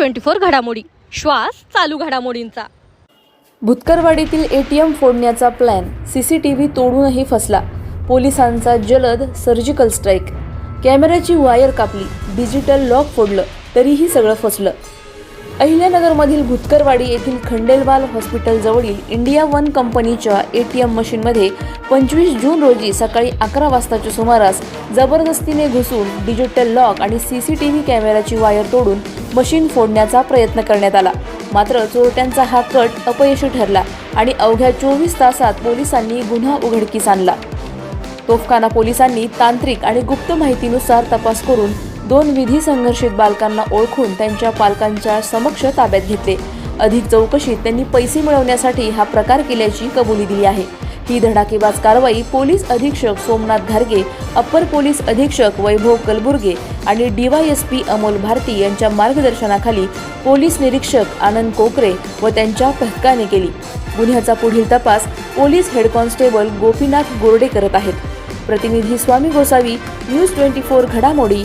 Twenty four घडामोडी. श्वास चालू घडामोडींचा. भुतकरवाडीतील एटीएम फोडण्याचा प्लॅन सीसीटीव्ही तोडूनही फसला. पोलिसांचा जलद सर्जिकल स्ट्राईक. कॅमेऱ्याची वायर कापली. डिजिटल लॉक फोडलं. तरीही सगळं फसलं. अहिल्यानगरमधील भुतकरवाडी येथील खंडेलवाल हॉस्पिटलजवळील इंडिया वन कंपनीच्या ए टी एम मशीनमध्ये पंचवीस जून रोजी सकाळी अकरा वाजताच्या सुमारास जबरदस्तीने घुसून डिजिटल लॉक आणि सी सी टी व्ही कॅमेऱ्याची वायर तोडून मशीन फोडण्याचा प्रयत्न करण्यात आला. मात्र चोरट्यांचा हा कट अपयशी ठरला आणि अवघ्या चोवीस तासात पोलिसांनी गुन्हा उघडकीस आणला. तोफखाना पोलिसांनी तांत्रिक आणि गुप्त माहितीनुसार तपास करून दोन विधी संघर्षित बालकांना ओळखून त्यांच्या पालकांच्या समक्ष ताब्यात घेतले. अधिक चौकशीत त्यांनी पैसे मिळवण्यासाठी हा प्रकार केल्याची कबुली दिली आहे. ही धडाकेबाज कारवाई पोलीस अधीक्षक सोमनाथ घारगे अप्पर पोलीस अधीक्षक वैभव कलबुर्गे आणि डीवायएसपी अमोल भारती यांच्या मार्गदर्शनाखाली पोलीस निरीक्षक आनंद कोकरे व त्यांच्या पथकाने केली. गुन्ह्याचा पुढील तपास police head constable Gopinath Gorade करत आहेत. प्रतिनिधी Swami Gosavi news twenty four घडामोडी